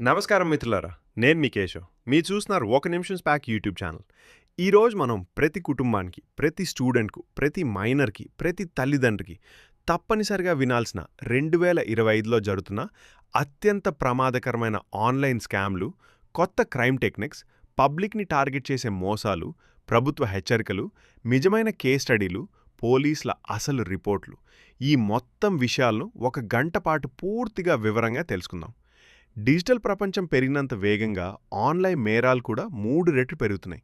నమస్కారం మిత్రులారా నేను మీ కేశవ్. మీరు చూస్తున్నారు ఒక నిమిషం స్పాక్ యూట్యూబ్ ఛానల్. ఈరోజు మనం ప్రతి కుటుంబానికి ప్రతి స్టూడెంట్కు ప్రతి మైనర్కి ప్రతి తల్లిదండ్రికి తప్పనిసరిగా వినాల్సిన రెండు వేల ఇరవై ఐదులో జరుగుతున్న అత్యంత ప్రమాదకరమైన ఆన్లైన్ స్కామ్లు కొత్త క్రైమ్ టెక్నిక్స్ పబ్లిక్ని టార్గెట్ చేసే మోసాలు ప్రభుత్వ హెచ్చరికలు నిజమైన కేస్ స్టడీలు పోలీసుల అసలు రిపోర్ట్లు. ఈ మొత్తం విషయాలను ఒక గంట పాటు పూర్తిగా వివరంగా తెలుసుకుందాం. డిజిటల్ ప్రపంచం పెరిగినంత వేగంగా ఆన్లైన్ మేరాలు కూడా మూడు రెట్లు పెరుగుతున్నాయి.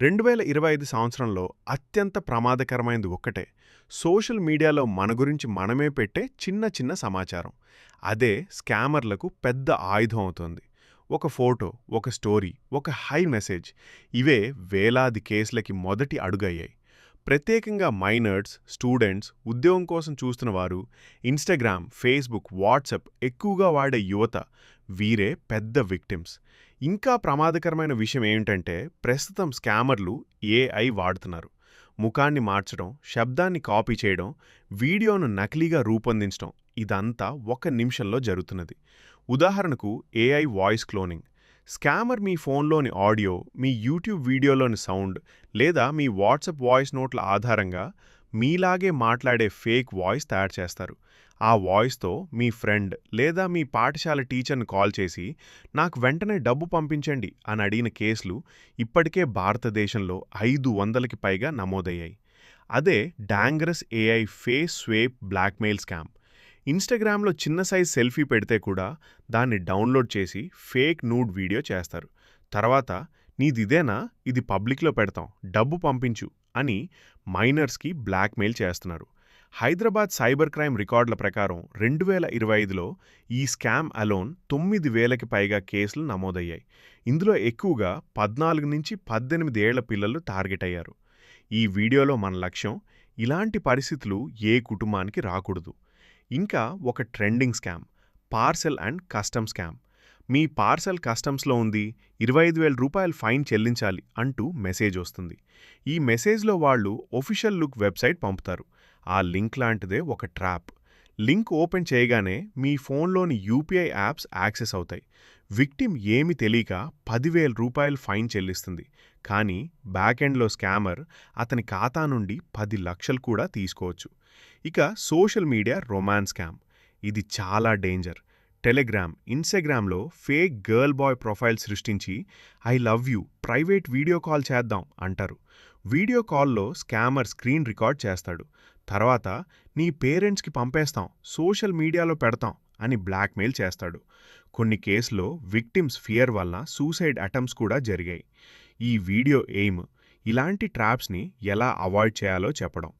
రెండు వేల ఇరవై ఐదు సంవత్సరంలో అత్యంత ప్రమాదకరమైనది ఒక్కటే. సోషల్ మీడియాలో మన గురించి మనమే పెట్టే చిన్న చిన్న సమాచారం. అదే స్కామర్లకు పెద్ద ఆయుధం అవుతోంది. ఒక ఫోటో ఒక స్టోరీ ఒక హై మెసేజ్ ఇవే వేలాది కేసులకి మొదటి అడుగయ్యాయి. ప్రత్యేకంగా మైనర్స్ స్టూడెంట్స్ ఉద్యోగం కోసం చూస్తున్న వారు ఇన్స్టాగ్రామ్ ఫేస్బుక్ వాట్సప్ ఎక్కువగా వాడే యువత వీరే పెద్ద విక్టిమ్స్. ఇంకా ప్రమాదకరమైన విషయం ఏమిటంటే ప్రస్తుతం స్కామర్లు ఏఐ వాడుతున్నారు. ముఖాన్ని మార్చడం శబ్దాన్ని కాపీ చేయడం వీడియోను నకిలీగా రూపొందించడం ఇదంతా ఒక నిమిషంలో జరుగుతున్నది. ఉదాహరణకు ఏఐ వాయిస్ క్లోనింగ్. స్కామర్ మీ ఫోన్లోని ఆడియో మీ యూట్యూబ్ వీడియోలోని సౌండ్ లేదా మీ వాట్సాప్ వాయిస్ నోట్ల ఆధారంగా మీలాగే మాట్లాడే ఫేక్ వాయిస్ తయారు చేస్తారు. ఆ వాయిస్తో మీ ఫ్రెండ్ లేదా మీ పాఠశాల టీచర్ని కాల్ చేసి నాకు వెంటనే డబ్బు పంపించండి అని అడిగిన కేసులు ఇప్పటికే భారతదేశంలో ఐదు వందలకి పైగా నమోదయ్యాయి. అదే dangerous AI face swap blackmail scam. ఇన్స్టాగ్రామ్లో చిన్న సైజ్ సెల్ఫీ పెడితే కూడా దాన్ని డౌన్లోడ్ చేసి ఫేక్ నూడ్ వీడియో చేస్తారు. తర్వాత నీదిదేనా? ఇది పబ్లిక్లో పెడతాం. డబ్బు పంపించు అని మైనర్స్కి బ్లాక్మెయిల్ చేస్తున్నారు. హైదరాబాద్ సైబర్ క్రైమ్ రికార్డుల ప్రకారం రెండు వేల ఇరవై ఐదులో ఈ స్కామ్ అలోన్ తొమ్మిది వేలకి పైగా కేసులు నమోదయ్యాయి. ఇందులో ఎక్కువగా పద్నాలుగు నుంచి పద్దెనిమిది ఏళ్ళ పిల్లలు టార్గెట్ అయ్యారు. ఈ వీడియోలో మన లక్ష్యం ఇలాంటి పరిస్థితులు ఏ కుటుంబానికి రాకూడదు. ఇంకా ఒక trending scam parcel and custom scam. Me parcel కస్టమ్స్లో ఉంది ఇరవై ఐదు వేల రూపాయలు ఫైన్ చెల్లించాలి అంటూ మెసేజ్ వస్తుంది. ఈ మెసేజ్లో వాళ్ళు ఒఫిషియల్ లుక్ వెబ్సైట్ పంపుతారు. ఆ లింక్ లాంటిదే ఒక ట్రాప్. లింక్ ఓపెన్ చేయగానే మీ ఫోన్లోని యూపీఐ యాప్స్ యాక్సెస్ అవుతాయి. విక్టిమ్ ఏమి తెలియక పదివేల రూపాయలు ఫైన్ చెల్లిస్తుంది. కానీ బ్యాకెండ్లో స్కామర్ అతని ఖాతా నుండి పది లక్షలు కూడా తీసుకోవచ్చు. ఇక సోషల్ మీడియా రొమాన్స్ స్కామ్. ఇది చాలా డేంజర్. టెలిగ్రామ్ ఇన్స్టాగ్రామ్లో ఫేక్ గర్ల్ బాయ్ ప్రొఫైల్ సృష్టించి I love you private video call చేద్దాం అంటారు. వీడియో కాల్లో స్కామర్ స్క్రీన్ రికార్డ్ చేస్తాడు. తర్వాత నీ పేరెంట్స్కి పంపేస్తాం సోషల్ మీడియాలో పెడతాం అని బ్లాక్మెయిల్ చేస్తాడు. కొన్ని కేసులో విక్టిమ్స్ ఫియర్ వల్ల సూసైడ్ అటెంప్ట్స్ కూడా జరిగాయి. ఈ వీడియో ఎయిమ్ ఇలాంటి ట్రాప్స్ని ఎలా అవాయిడ్ చేయాలో చెప్పడం.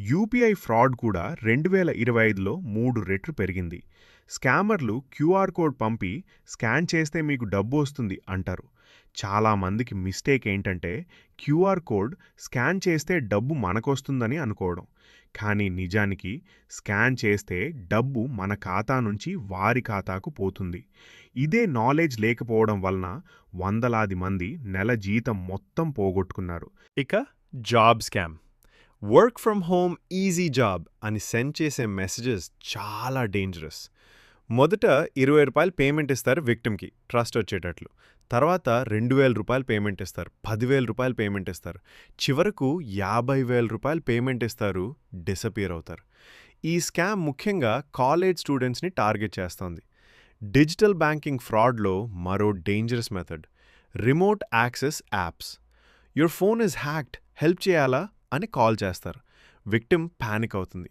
యూపీఐ ఫ్రాడ్ కూడా రెండు వేల ఇరవై ఐదులో మూడు రెట్లు పెరిగింది. స్కామర్లు క్యూఆర్ కోడ్ పంపి స్కాన్ చేస్తే మీకు డబ్బు వస్తుంది అంటారు. చాలామందికి మిస్టేక్ ఏంటంటే క్యూఆర్ కోడ్ స్కాన్ చేస్తే డబ్బు మనకొస్తుందని అనుకోవడం. కానీ నిజానికి స్కాన్ చేస్తే డబ్బు మన ఖాతా నుంచి వారి ఖాతాకు పోతుంది. ఇదే నాలెడ్జ్ లేకపోవడం వలన వందలాది మంది నెల జీతం మొత్తం పోగొట్టుకున్నారు. ఇక job scam. Work from home easy job అని సెండ్ చేసే మెసేజెస్ చాలా డేంజరస్. మొదట ఇరవై రూపాయలు పేమెంట్ ఇస్తారు విక్టిమ్కి ట్రస్ట్ వచ్చేటట్లు. తర్వాత రెండు వేల రూపాయలు పేమెంట్ ఇస్తారు పదివేల రూపాయలు పేమెంట్ ఇస్తారు. చివరకు యాభై వేల రూపాయలు పేమెంట్ ఇస్తారు డిసపియర్ అవుతారు. ఈ స్కామ్ ముఖ్యంగా కాలేజ్ స్టూడెంట్స్ని టార్గెట్ చేస్తోంది. డిజిటల్ బ్యాంకింగ్ ఫ్రాడ్లో మరో dangerous method remote access apps your phone is hacked help చేయాలా? అని కాల్ చేస్తారు. విక్టిమ్ ప్యానిక్ అవుతుంది.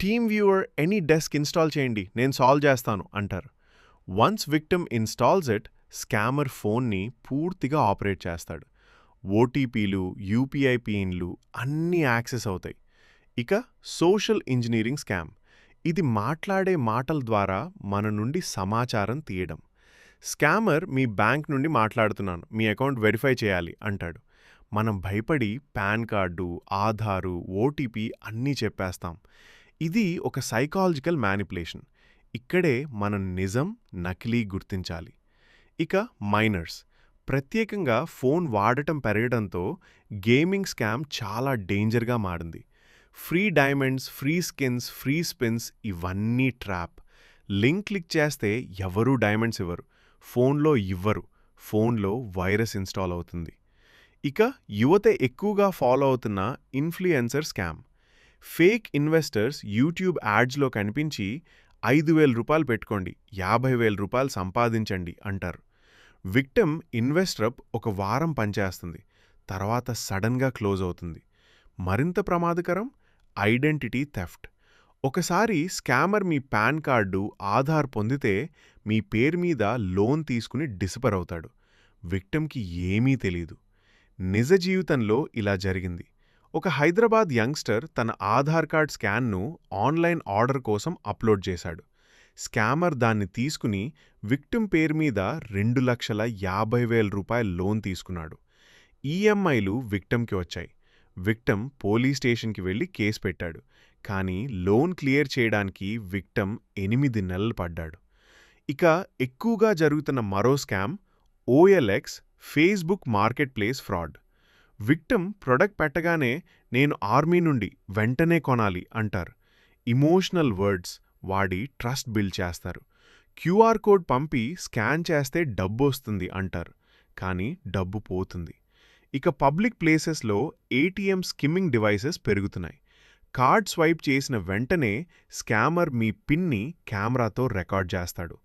TeamViewer AnyDesk install చేయండి నేను సాల్వ్ చేస్తాను అంటారు. Once victim installs it scammer ఫోన్ని పూర్తిగా ఆపరేట్ చేస్తాడు. ఓటీపీలు యూపీఐ పిన్లు అన్నీ యాక్సెస్ అవుతాయి. ఇక సోషల్ ఇంజనీరింగ్ స్కామ్. ఇది మాట్లాడే మాటల ద్వారా మన నుండి సమాచారం తీయడం. స్కామర్ మీ బ్యాంక్ నుండి మాట్లాడుతున్నాను మీ అకౌంట్ వెరిఫై చేయాలి అంటాడు. మనం భయపడి పాన్ కార్డు ఆధారు ఓటీపీ అన్నీ చెప్పేస్తాం. ఇది ఒక సైకాలజికల్ మ్యానిపులేషన్ ఇక్కడే మనం నిజం నకిలీ గుర్తించాలి. ఇక మైనర్స్ ప్రత్యేకంగా ఫోన్ వాడటం పెరగడంతో గేమింగ్ స్కామ్ చాలా డేంజర్గా మారింది. Free diamonds free skins free spins ఇవన్నీ ట్రాప్ లింక్ క్లిక్ చేస్తే ఎవరూ డైమండ్స్ ఇవ్వరు. ఫోన్లో ఇవ్వరు. ఫోన్లో వైరస్ ఇన్స్టాల్ అవుతుంది. ఇక యువత ఎక్కువగా ఫాలో అవుతున్న influencer scam fake investors YouTube యాడ్స్లో కనిపించి ఐదు వేల రూపాయలు పెట్టుకోండి యాభై వేల రూపాయలు సంపాదించండి అంటారు. విక్టమ్ ఇన్వెస్టర్ప్ ఒక వారం పనిచేస్తుంది తర్వాత సడన్గా క్లోజ్ అవుతుంది. మరింత ప్రమాదకరం ఐడెంటిటీ థెఫ్ట్. ఒకసారి స్కామర్ మీ పాన్ కార్డు ఆధార్ పొందితే మీ పేరు మీద లోన్ తీసుకుని డిసపర్ అవుతాడు. విక్టమ్కి ఏమీ తెలీదు. నిజ జీవితంలో ఇలా జరిగింది. ఒక హైదరాబాద్ యంగ్స్టర్ తన ఆధార్ కార్డ్ స్కాన్ను ఆన్లైన్ ఆర్డర్ కోసం అప్లోడ్ చేశాడు. స్కామర్ దాన్ని తీసుకుని విక్టిమ్ పేరు మీద రెండు లక్షల యాభై వేల రూపాయల లోన్ తీసుకున్నాడు. ఈఎంఐలు విక్టమ్కి వచ్చాయి. విక్టమ్ పోలీస్ స్టేషన్కి వెళ్ళి కేసు పెట్టాడు. కానీ లోన్ క్లియర్ చేయడానికి విక్టమ్ ఎనిమిది నెలలు పడ్డాడు. ఇక ఎక్కువగా జరుగుతున్న మరో scam OLX Facebook marketplace fraud. Victim product పెట్టగానే నేను ఆర్మీ నుండి వెంటనే కొనాలి అంటారు. ఇమోషనల్ వర్డ్స్ వాడి ట్రస్ట్ బిల్డ్ చేస్తారు. క్యూఆర్ కోడ్ పంపి స్కాన్ చేస్తే డబ్బు వస్తుంది అంటారు. కానీ డబ్బు పోతుంది. ఇక పబ్లిక్ ప్లేసెస్లో ఏటీఎం స్కిమ్మింగ్ డివైసెస్ పెరుగుతున్నాయి. కార్డ్ స్వైప్ చేసిన వెంటనే స్కామర్ మీ పిన్ని కెమెరాతో రికార్డ్ చేస్తాడు.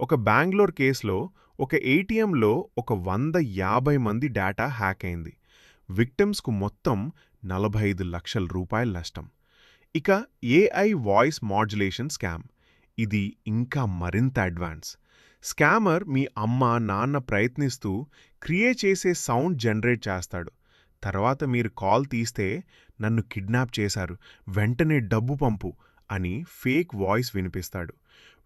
ఒక బెంగళూరు కేసులో ఒక ఏటీఎంలో ఒక వంద యాభై మంది డేటా హ్యాక్ అయింది. విక్టిమ్స్కు మొత్తం నలభై ఐదు లక్షల రూపాయల నష్టం. ఇక ఏఐ వాయిస్ మాడ్యులేషన్ స్కామ్. ఇది ఇంకా మరింత అడ్వాన్స్. స్కామర్ మీ అమ్మ నాన్న ప్రయత్నిస్తూ క్రియేట్ చేసే సౌండ్ జనరేట్ చేస్తాడు. తర్వాత మీరు కాల్ తీస్తే నన్ను కిడ్నాప్ చేశారు. వెంటనే డబ్బు పంపు అని ఫేక్ వాయిస్ వినిపిస్తాడు.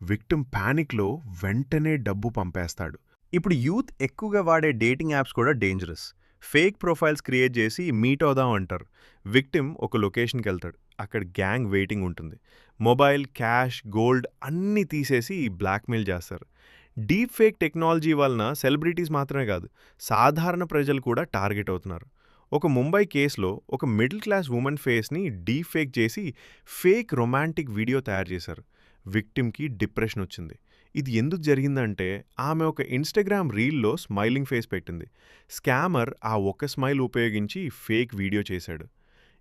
విక్టిమ్ ప్యానిక్లో వెంటనే డబ్బు పంపేస్తాడు. ఇప్పుడు యూత్ ఎక్కువగా వాడే డేటింగ్ యాప్స్ కూడా డేంజరస్. ఫేక్ ప్రొఫైల్స్ క్రియేట్ చేసి మీట్ అవుదాం అంటారు. విక్టిమ్ ఒక లొకేషన్కి వెళ్తాడు. అక్కడ గ్యాంగ్ వెయిటింగ్ ఉంటుంది. మొబైల్ క్యాష్ గోల్డ్ అన్నీ తీసేసి బ్లాక్మెయిల్ చేస్తారు. డీప్ ఫేక్ టెక్నాలజీ వలన సెలబ్రిటీస్ మాత్రమే కాదు సాధారణ ప్రజలు కూడా టార్గెట్ అవుతున్నారు. ఒక ముంబై కేసులో ఒక మిడిల్ క్లాస్ ఉమెన్ ఫేస్ని డీప్ ఫేక్ చేసి ఫేక్ రొమాంటిక్ వీడియో తయారు చేశారు. విక్టిమ్కి డిప్రెషన్ వచ్చింది. ఇది ఎందుకు జరిగిందంటే ఆమె ఒక ఇన్స్టాగ్రామ్ రీల్లో స్మైలింగ్ ఫేస్ పెట్టింది. స్కామర్ ఆ ఒక్క స్మైల్ ఉపయోగించి ఫేక్ వీడియో చేశాడు.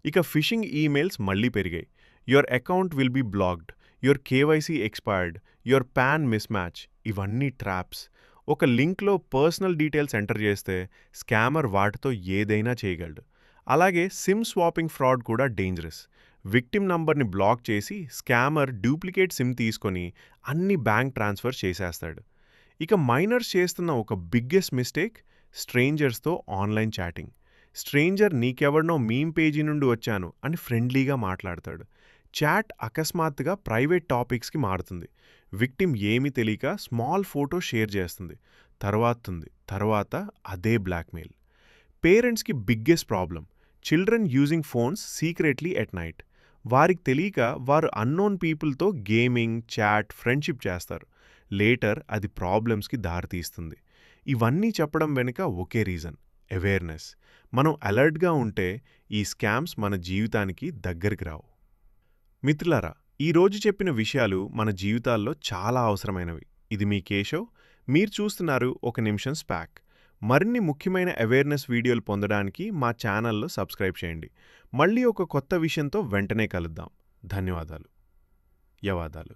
ఇక ఫిషింగ్ ఈమెయిల్స్ మళ్ళీ పెరిగాయి. Your account will be blocked your KYC expired your PAN mismatch ఇవన్నీ ట్రాప్స్. ఒక లింక్లో పర్సనల్ డీటెయిల్స్ ఎంటర్ చేస్తే స్కామర్ వాటితో ఏదైనా చేయగలడు. అలాగే సిమ్ స్వాపింగ్ ఫ్రాడ్ కూడా డేంజరస్. విక్టిమ్ నంబర్ని బ్లాక్ చేసి స్కామర్ డూప్లికేట్ సిమ్ తీసుకొని అన్ని బ్యాంక్ ట్రాన్స్ఫర్ చేసేస్తాడు. ఇక మైనర్స్ చేస్తున్న ఒక బిగ్గెస్ట్ మిస్టేక్ స్ట్రేంజర్స్తో ఆన్లైన్ చాటింగ్. స్ట్రేంజర్ నీకెవరినో మీమ్ పేజీ నుండి వచ్చాను అని ఫ్రెండ్లీగా మాట్లాడతాడు. చాట్ అకస్మాత్తుగా ప్రైవేట్ టాపిక్స్కి మారుతుంది. విక్టిమ్ ఏమీ తెలియక స్మాల్ ఫోటో షేర్ చేస్తుంది. తర్వాతుంది తర్వాత అదే బ్లాక్మెయిల్. పేరెంట్స్కి biggest problem children using phones secretly at night. వారికి తెలియక వారు అన్నోన్ పీపుల్తో గేమింగ్ చాట్ ఫ్రెండ్షిప్ చేస్తారు. లేటర్ అది ప్రాబ్లమ్స్కి దారితీస్తుంది. ఇవన్నీ చెప్పడం వెనుక ఒకే రీజన్ అవేర్నెస్ మనం అలర్ట్గా ఉంటే ఈ స్కామ్స్ మన జీవితానికి దగ్గరికి రావు. మిత్రులారా ఈరోజు చెప్పిన విషయాలు మన జీవితాల్లో చాలా అవసరమైనవి. ఇది మీ కేశవ్. మీరు చూస్తున్నారు ఒక నిమిషం స్పాక్. మరిన్ని ముఖ్యమైన అవేర్నెస్ వీడియోలు పొందడానికి మా ఛానల్లో సబ్స్క్రైబ్ చేయండి. మళ్ళీ ఒక కొత్త విషయంతో వెంటనే కలుద్దాం. ధన్యవాదాలు. యవాదాలు.